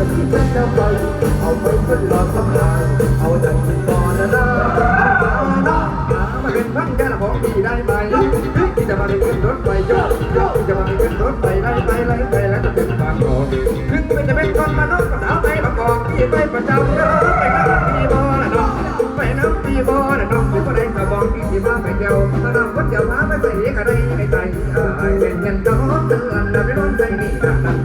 จะไปน้ำแป้งน้ำไปเอาไปทดลองทำงานเอาใจก่อนนะนะมาเป็นพันแค่ละของดีได้ไหมที่จะมาเป็นรถไฟโยกโยกจะมาเป็นรถไฟไล่ไปไล่ไปแล้วก็เป็นบางกอกถึงมันจะเป็นคนมนุษย์ก็สาวไปบางกอกที่ไปประจำเด้อไปน้ำปีบอละน้องไปน้ำปีบอละน้องที่ก็ได้กระบอกที่ที่มาไปเดียวถ้าน้องคนเดียวมาไม่ใส่ก็ได้ไม่ใจเป็นเงินก็เตือนนะไม่ร้อนใจนี่นะ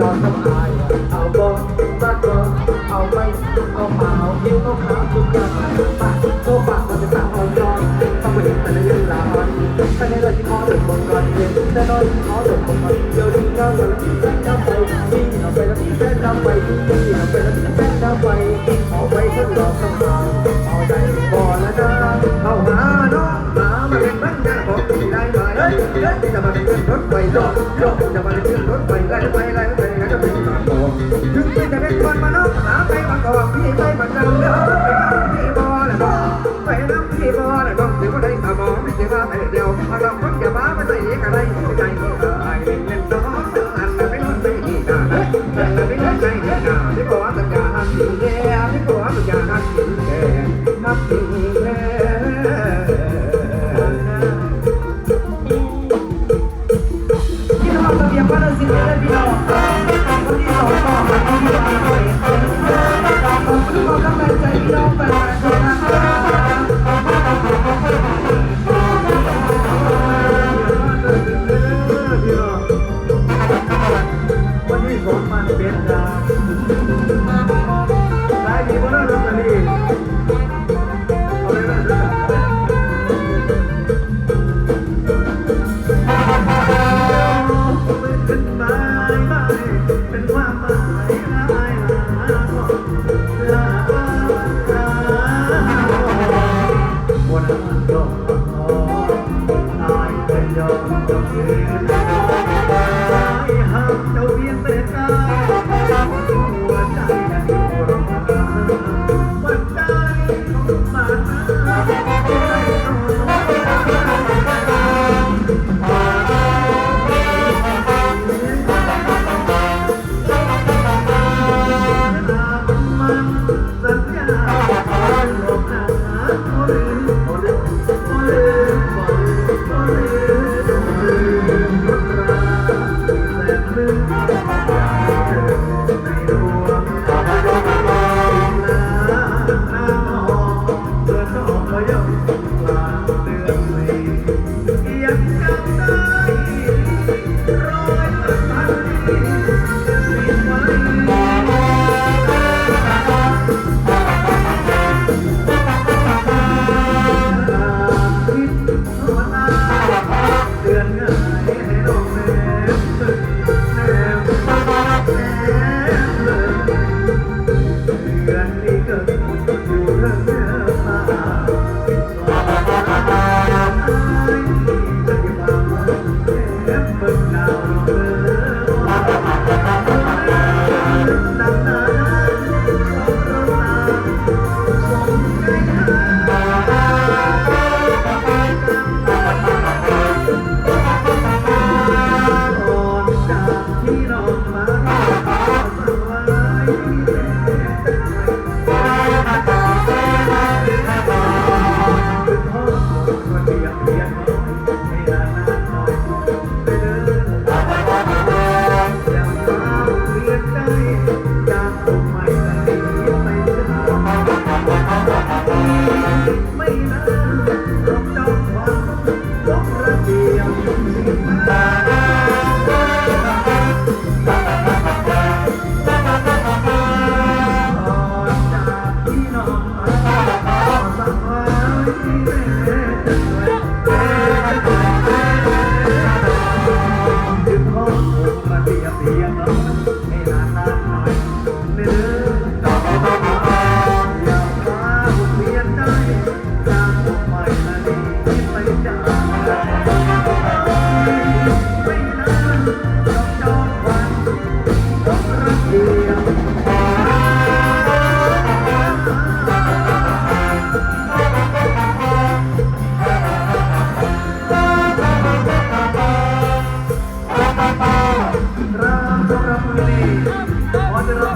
รอทำอายเอาบอกบ้าก็เอาไปเอาเปล่าเกี่ยวเอาขาวทุกอย่างปากโตปากมันจะสาวอ่อนย้อยต้องไปเห็นแต่ในยังลาอ่อนแต่ในเลยที่ขอเดินบนก่อนเย็นแต่น้อยขอเดินบนก่อนเดี๋ยวดีเงาแล้วมีแฟนเจ้าไปที่เอาไปแล้วที่แฟนเจ้าไป ที่จะมาเป็นเพื่อนรถไฟโยกโยกจะมาเป็นเพื่อนรถไฟไล่ไปไล่ไปงั้นจะเป็นบางกอกถึงพี่จะเป็นคนมาน้องหาไปบางกอกพี่ไปประจำเด้อไปน้ำพี่บอละน้องไปน้ำพี่บอละน้องถือว่าได้ตามองไม่ใช่ว่าไปเดียวมาลองคนอย่าบ้าไม่ใส่อะไรใ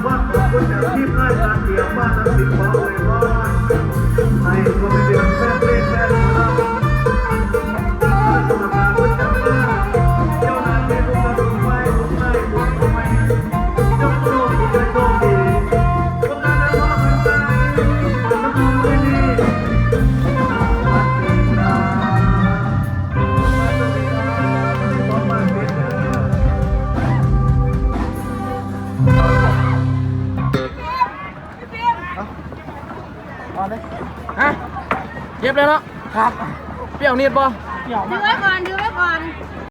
ว่าคนแถวที่พลาดการเสียบ้านนั้นติดฟ้าเลยว่าไม่ก็ไม่เป็น เย็บเลยเนาะครับ เปรี้ยวนิดบ่เกี่ยวถืมาอกไว้ก่อนถือไว้ก่อน